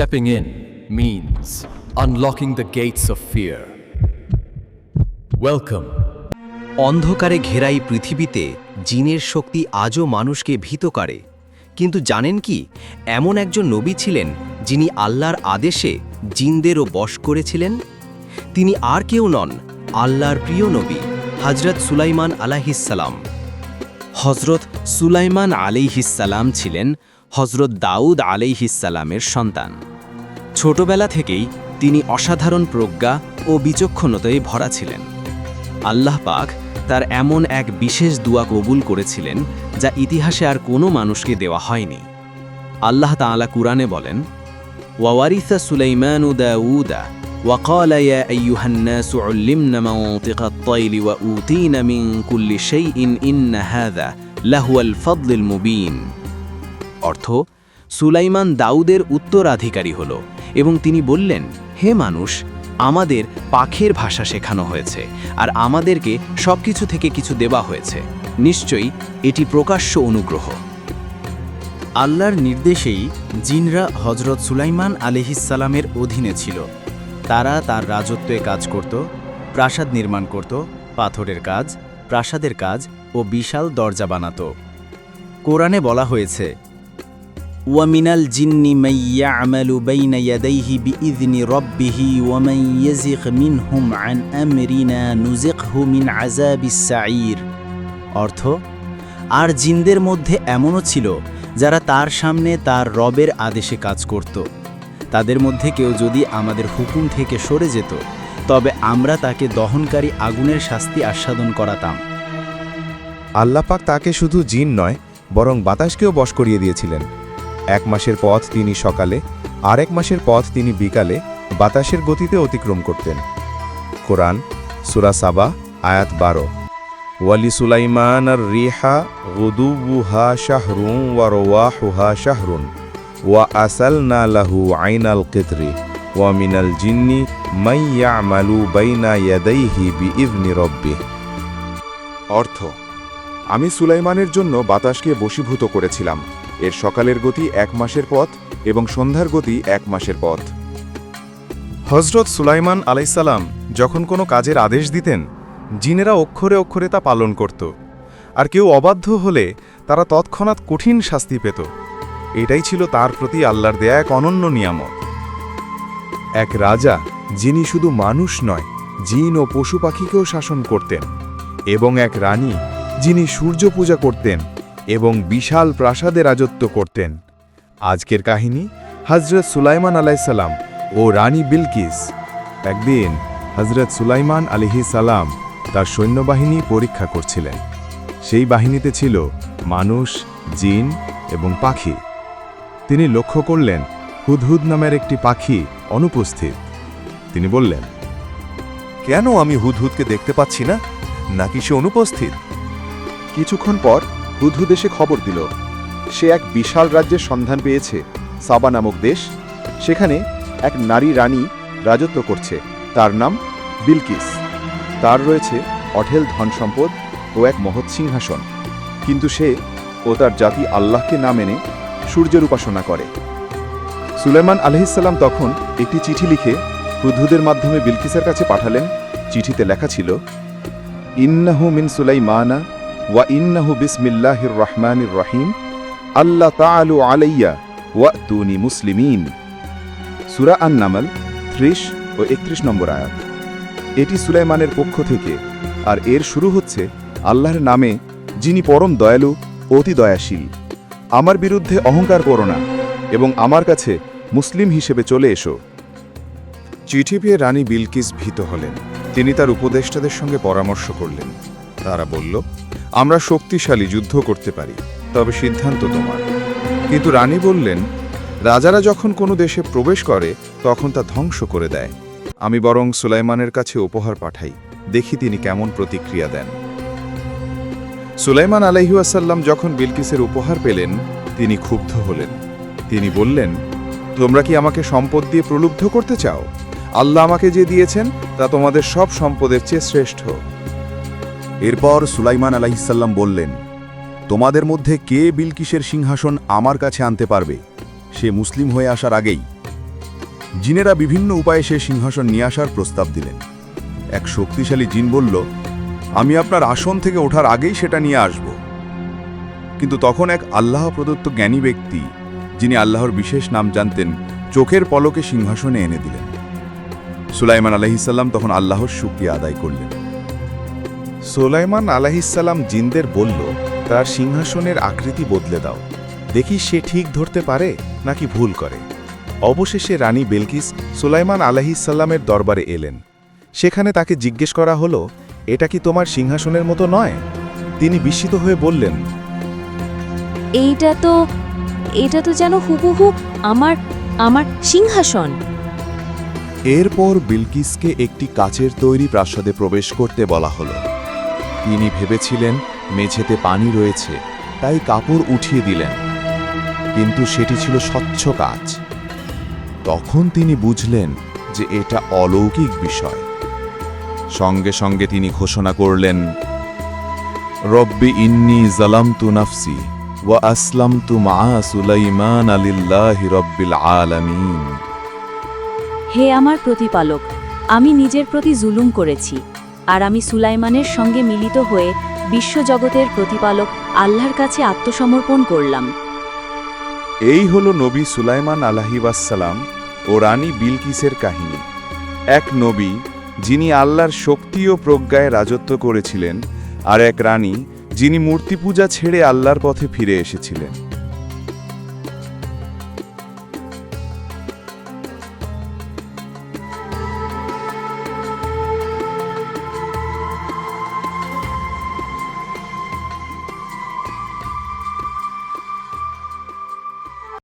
Stepping in means unlocking the gates of fear. Welcome. অন্ধকারে ঘেরাই পৃথিবীতে জিনের শক্তি আজও মানুষকে ভীত করে কিন্তু জানেন কি, এমন একজন নবী ছিলেন যিনি আল্লাহর আদেশে জিনদেরও বশ করেছিলেন তিনি আর কেউ নন, আল্লাহর প্রিয় নবী হজরত সুলাইমান আলাহিসাল্লাম হজরত সুলাইমান আলাইহিসাল্লাম ছিলেন হজরত দাউদ আলাইহিসাল্লামের সন্তান ছোটবেলা থেকেই তিনি অসাধারণ প্রজ্ঞা ও বিচক্ষণতায় ভরা ছিলেন আল্লাহ পাক তার এমন এক বিশেষ দুয়া কবুল করেছিলেন যা ইতিহাসে আর কোনো মানুষকে দেওয়া হয়নি আল্লাহ তাআলা কুরআনে বলেন ওয়ারিসা সুলাইমান দাউদা وقال يا أيها الناس علمنا منطق الطير وأوتينا من كل شيء إن هذا لهو الفضل المبين অর্থ, সুলাইমান দাউদের উত্তরাধিকারী হল এবং তিনি বললেন, হে মানুষ, আমাদের পাখের ভাষা শেখানো হয়েছে আর আমাদেরকে সবকিছু থেকে কিছু দেওয়া হয়েছে। নিশ্চয়ই এটি প্রকাশ্য অনুগ্রহ। আল্লাহর নির্দেশেই জিনরা হজরত সুলাইমান আলিহিসালামের অধীনে ছিল। তারা তার রাজত্বে কাজ করত, প্রাসাদ নির্মাণ করত, পাথরের কাজ, প্রাসাদের কাজ ও বিশাল দরজা বানাত। কোরআনে বলা হয়েছে ওয়ামিনাল জিন্নি মাইয়া আমালু বাইনা ইয়াদাইহি বিইذনি রব্বিহি ওয়ামান ইয়াজিগ মিনহুম আন আমরিনা নুজিকহু মিন আযাবিস সাঈর অর্থ, আর জিনদের মধ্যে এমনও ছিল যারা তার সামনে তার রবের আদেশে কাজ করত। তাদের মধ্যে কেউ যদি আমাদের হুকুম থেকে সরে যেত, তবে আমরা তাকে দহনকারী আগুনের শাস্তি আস্বাদন করাতাম। আল্লাপাক তাকে শুধু জিন নয়, বরং বাতাসকেও বশ করিয়ে দিয়েছিলেন। এক মাসের পথ তিনি সকালে, আরেক মাসের পথ তিনি বিকালে বাতাসের গতিতে অতিক্রম করতেন। কোরআন, সুরা সাবা, আয়াত বারো। ওয়ালি সুলাইমান আর রিহা গুদুবুহা শাহরুন ওয়া রোয়াহুহা শাহরুন। ওয়া আসাল না লাহু আইনাল কেতরি ওয়া মিনাল জিন্নি মাইয়া মালু বাইনা ইয়াদাইহি বি ইভনি রব্বি। অর্থ, আমি সুলাইমানের জন্য বাতাসকে বশীভূত করেছিলাম। এর সকালের গতি এক মাসের পথ এবং সন্ধ্যার গতি এক মাসের পথ। হজরত সুলাইমান আলাইসাল্লাম যখন কোনো কাজের আদেশ দিতেন, জিনেরা অক্ষরে অক্ষরে তা পালন করত। আর কেউ অবাধ্য হলে তারা তৎক্ষণাৎ কঠিন শাস্তি পেত। এটাই ছিল তার প্রতি আল্লাহর দেয়া এক অনন্য নিয়ামত। এক রাজা, যিনি শুধু মানুষ নয়, জিন ও পশু পাখিকেও শাসন করতেন এবং এক রানী, যিনি সূর্য পূজা করতেন এবং বিশাল প্রাসাদে রাজত্ব করতেন। আজকের কাহিনী হজরত সুলাইমান আলাইসাল্লাম ও রানী বিলকিস। একদিন হজরত সুলাইমান আলিহি সালাম তার সৈন্যবাহিনী পরীক্ষা করছিলেন। সেই বাহিনীতে ছিল মানুষ, জিন এবং পাখি। তিনি লক্ষ্য করলেন হুদহুদ নামের একটি পাখি অনুপস্থিত। তিনি বললেন, কেন আমি হুদহুদকে দেখতে পাচ্ছি না? নাকি সে অনুপস্থিত? কিছুক্ষণ পর হুদহুদ এসে খবর দিল, সে এক বিশাল রাজ্যের সন্ধান পেয়েছে, সাবা নামক দেশ। সেখানে এক নারী রানী রাজত্ব করছে, তার নাম বিলকিস। তার রয়েছে অঢেল ধন সম্পদ ও এক মহৎ সিংহাসন। কিন্তু সে ও তার জাতি আল্লাহকে না মেনে সূর্যের উপাসনা করে। সুলেমান আলহিসাল্লাম তখন একটি চিঠি লিখে হুদহুদের মাধ্যমে বিলকিসের কাছে পাঠালেন। চিঠিতে লেখা ছিল, ইন্নাহু মিন সুলাইমানা ওয়া ইন্নাহু বিসমিল্লাহির রহমানির রহিম। আল্লাহ তাআলু আলাইয়া ওয়া তুনি মুসলিমিন। সুরা আন ত্রিশ ও একত্রিশ নম্বর আয়াত। এটি সুলাইমানের পক্ষ থেকে, আর এর শুরু হচ্ছে আল্লাহর নামে যিনি পরম দয়ালু, অতি দয়াশীল। আমার বিরুদ্ধে অহংকার করো না এবং আমার কাছে মুসলিম হিসেবে চলে এসো। চিঠি পেয়ে রানী বিলকিস ভীত হলেন। তিনি তার উপদেষ্টাদের সঙ্গে পরামর্শ করলেন। তারা বলল আমরা শক্তিশালী যুদ্ধ করতে পারি, তবে সিদ্ধান্ত তোমার। কিন্তু রানী বললেন, রাজারা যখন কোনো দেশে প্রবেশ করে, তখন তা ধ্বংস করে দেয়। আমি বরং সুলাইমানের কাছে উপহার পাঠাই, দেখি তিনি কেমন প্রতিক্রিয়া দেন। সুলাইমান আলাইহুয়াসাল্লাম যখন বিলকিসের উপহার পেলেন, তিনি ক্ষুব্ধ হলেন। তিনি বললেন, তোমরা কি আমাকে সম্পদ দিয়ে প্রলুব্ধ করতে চাও? আল্লাহ আমাকে যে দিয়েছেন, তা তোমাদের সব সম্পদের চেয়ে শ্রেষ্ঠ। এরপর সুলাইমান আলাইসাল্লাম বললেন, তোমাদের মধ্যে কে বিলকিসের সিংহাসন আমার কাছে আনতে পারবে? সে মুসলিম হয়ে আসার আগেই। জিনেরা বিভিন্ন উপায়ে সে সিংহাসন নিয়ে আসার প্রস্তাব দিলেন। এক শক্তিশালী জিন বলল, আমি আপনার আসন থেকে ওঠার আগেই সেটা নিয়ে আসব। কিন্তু তখন এক আল্লাহ প্রদত্ত জ্ঞানী ব্যক্তি, যিনি আল্লাহর বিশেষ নাম জানতেন, চোখের পলকে সিংহাসনে এনে দিলেন। সুলাইমান আলহিসাল্লাম তখন আল্লাহর শুক্রিয়া আদায় করলেন। সোলাইমান আলাহিসাল্লাম জিনদের বলল তার সিংহাসনের আকৃতি বদলে দাও। দেখি সে ঠিক ধরতে পারে নাকি ভুল করে। অবশেষে রানী বেলকিস সুলাইমান আলাহিসাল্লামের দরবারে এলেন। সেখানে তাকে জিজ্ঞেস করা হলো এটা কি তোমার সিংহাসনের মতো নয়? তিনি বিস্মিত হয়ে বললেন এইটা তো এটা তো যেন হুবহু আমার আমার সিংহাসন। এরপর বিলকিসকে একটি কাচের তৈরি প্রাসাদে প্রবেশ করতে বলা হলো। তিনি ভেবেছিলেন মেঝেতে পানি রয়েছে, তাই কাপড় উঠিয়ে দিলেন। কিন্তু সেটি ছিল স্বচ্ছ কাজ। তখন তিনি বুঝলেন যে এটা অলৌকিক বিষয়। সঙ্গে সঙ্গে তিনি ঘোষণা করলেন, রব্বি ইন্নি জালামতু নাফসি ওয়া আসলামতু মা সুলাইমান আলিল্লাহি রব্বিল আলামিন। হে আমার প্রতিপালক, আমি নিজের প্রতি জুলুম করেছি। আর আমি সুলাইমানের সঙ্গে মিলিত হয়ে বিশ্বজগতের প্রতিপালক আল্লাহর কাছে আত্মসমর্পণ করলাম। এই হল নবী সুলাইমান আলাহিবাসাল্লাম ও রানী বিলকিসের কাহিনী। এক নবী যিনি আল্লাহর শক্তি ও প্রজ্ঞায় রাজত্ব করেছিলেন আর এক রানী যিনি মূর্তি পূজা ছেড়ে আল্লাহর পথে ফিরে এসেছিলেন।